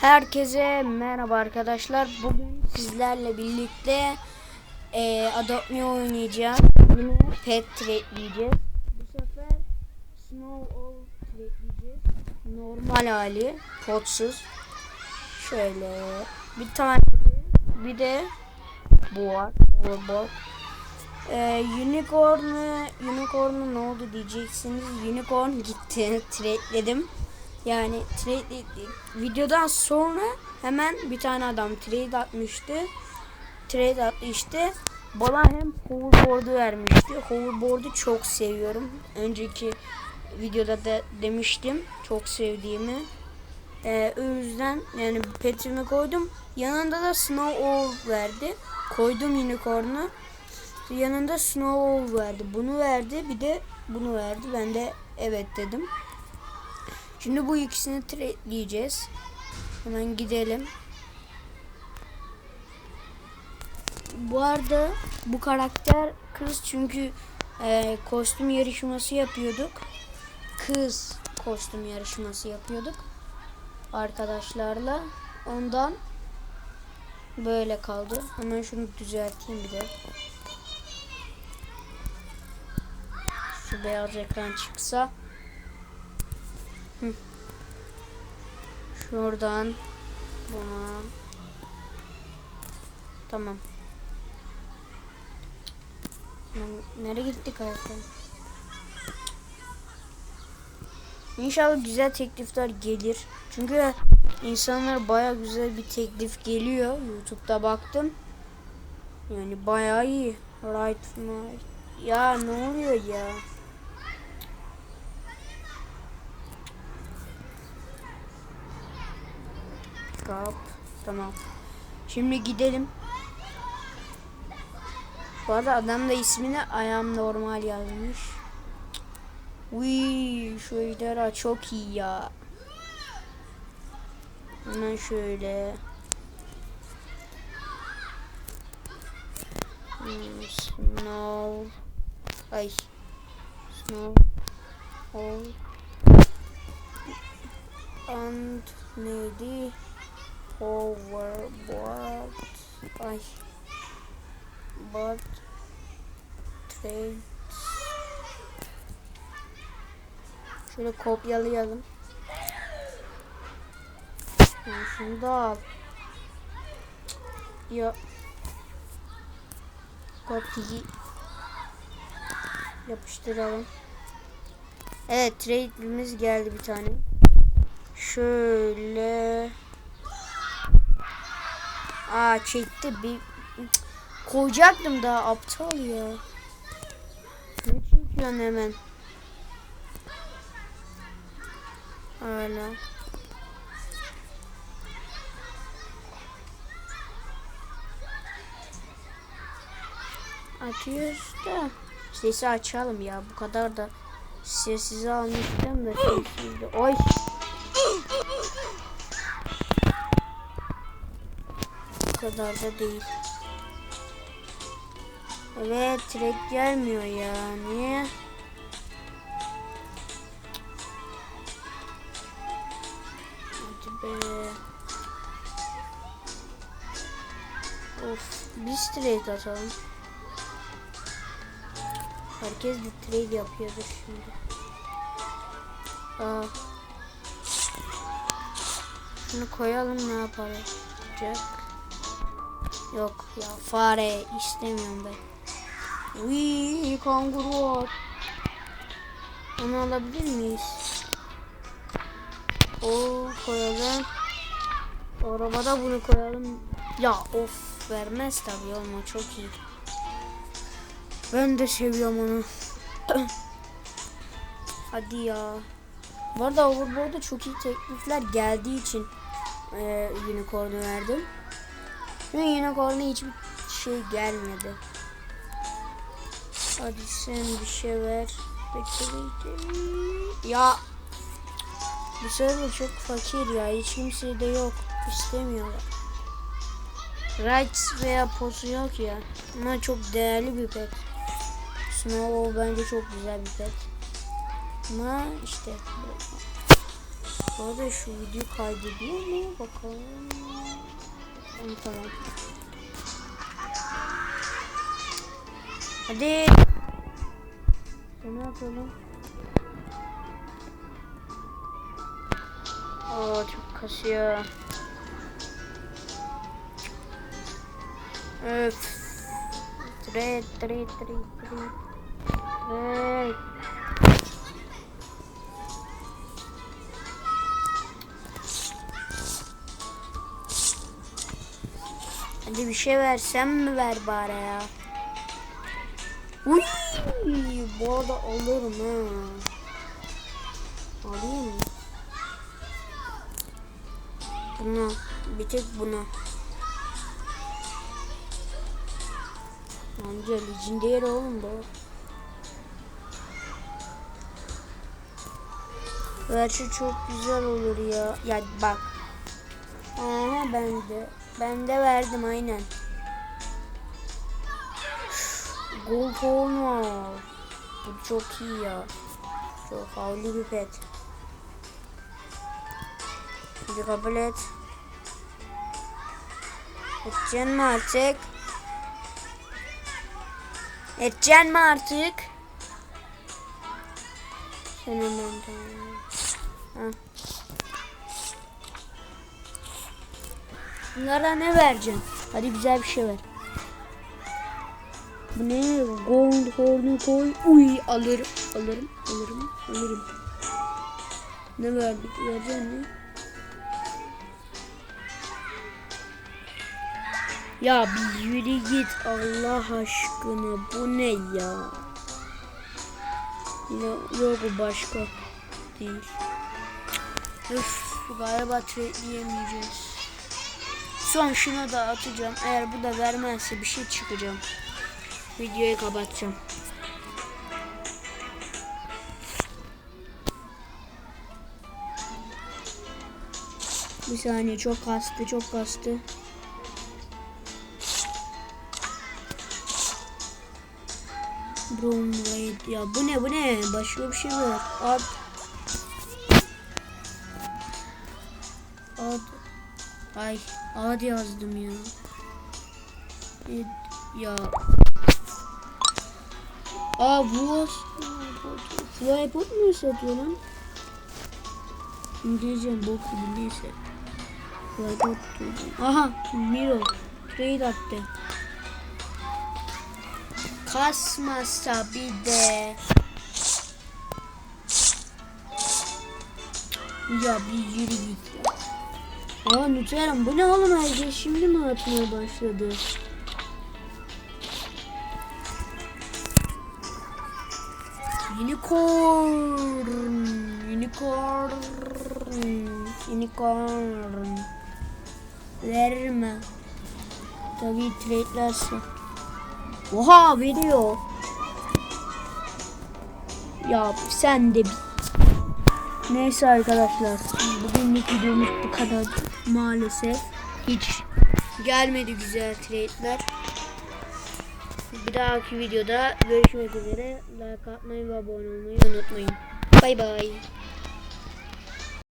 Herkese merhaba arkadaşlar. Bugün sizlerle birlikte e, Adopt Me oynayacağız. Yine pet tradeleyeceğiz. Bu sefer Snow Owl tradeleyeceğiz. Normal hali, potsuz. Şöyle bir tane bir de bu var. Overboard. Ee, unicorn'u unicorn'u ne oldu diyeceksiniz. Unicorn gitti. Trade'ledim. Yani trade videodan sonra hemen bir tane adam trade atmıştı. Trade attı işte. Bana hem hoverboard'u vermişti. Hoverboard'u çok seviyorum. Önceki videoda da demiştim çok sevdiğimi. Ee, o yüzden yani petimi koydum. Yanında da Snow Owl verdi. Koydum unicorn'u. Yanında Snow Owl verdi. Bunu verdi. Bir de bunu verdi. Ben de evet dedim. Şimdi bu ikisini tradeleyeceğiz. Hemen gidelim. Bu arada bu karakter kız çünkü e, kostüm yarışması yapıyorduk. Kız kostüm yarışması yapıyorduk arkadaşlarla. Ondan böyle kaldı. Hemen şunu düzelteyim bir de. Şu beyaz ekran çıksa. Şuradan buna tamam. Nereye gittik hayatım? İnşallah güzel teklifler gelir. Çünkü insanlar baya güzel bir teklif geliyor. YouTube'da baktım. Yani baya iyi. Right my. Ya ne oluyor ya? Kap. Tamam. Şimdi gidelim. Bu arada adam da ismini ayağım normal yazmış. Uy, şu ejderha çok iyi ya. Hemen şöyle. Hmm, Snow. Ay. Snow. All. And neydi? Overboard. Ay. But trade. Şöyle kopyalayalım. Şunu da al. Ya. Kopyayı yapıştıralım. Evet trade'imiz geldi bir tane. Şöyle. Çekti bir koyacaktım daha aptal ya. Ne çekiyorsun hemen? Hala. Açıyoruz da sesi açalım ya bu kadar da sessiz almıştım da sessizdi. Oy. Kadar da değil. Evet trek gelmiyor ya. Niye? Hadi be. Of biz trade atalım. Herkes de trade yapıyordur şimdi. Aa. Şunu koyalım ne yapalım? Yok ya fare istemiyorum ben. Uy kanguru var. Onu alabilir miyiz? O koyalım. Arabada bunu koyalım. Ya of vermez tabii ama çok iyi. Ben de seviyorum onu. Hadi ya. Bu arada Overboard'da çok iyi teklifler geldiği için e, unicorn'u verdim. Çünkü unicorn'a hiçbir şey gelmedi. Hadi sen bir şey ver. Bekle bekle. Ya. Bu server çok fakir ya. Hiç kimse de yok. İstemiyorlar. Rights veya posu yok ya. Ama çok değerli bir pet. Snow bence çok güzel bir pet. Ama işte Bu arada şu video kaydediyor mu? Bakalım. Tamam, Tamam. Hadi. Ne yapalım? Aa çok kasıyor. Öf. Tret tret tret tret. Tret. Hadi bir şey versem mi ver bari ya. Uy, bu arada alırım ha. Alayım mı? Bunu, bir tek bunu. Amca legendary oğlum bu. Gerçi çok güzel olur ya. Ya bak. Aha ben de. Ben de verdim aynen. Gold horn var. Bu çok iyi ya. Çok havlu bir pet. Hadi kabul et. Edeceksin mi artık? Edeceksin mi artık? Sen hemen tamam. Ha. Bunlara ne vereceksin? Hadi güzel bir şey ver. Bu ne? Gold hornu koy. Uy alırım. Alırım. Alırım. Alırım. Ne verdik? Vereceksin mi? Ya bir yürü git Allah aşkına. Bu ne ya? Yine yok bu başka değil. Üf galiba trade'leyemeyeceğiz. Son şunu da atacağım. Eğer bu da vermezse bir şey çıkacağım. Videoyu kapatacağım. Bir saniye çok kastı çok kastı. Brown Raid ya bu ne bu ne başka bir şey var. Ad. Ad. Ay ad yazdım ya. Ed, ya. Aa bu Flypod mu satıyor lan? İngilizcem bok gibi neyse. Flypod Aha Miro. Trade attı. Kasmasa bir de. Ya bir yürü git ya. Aa Nutella'm bu ne oğlum herkes şimdi mi atmaya başladı? Unicorn, unicorn, unicorn. Verme. Tabii trade'lerse. Oha veriyor. Ya sen de bir. Neyse arkadaşlar. Bugünlük videomuz bu kadar. Maalesef hiç gelmedi güzel trade'ler. Bir dahaki videoda görüşmek üzere. Like atmayı ve abone olmayı unutmayın. Bay bay.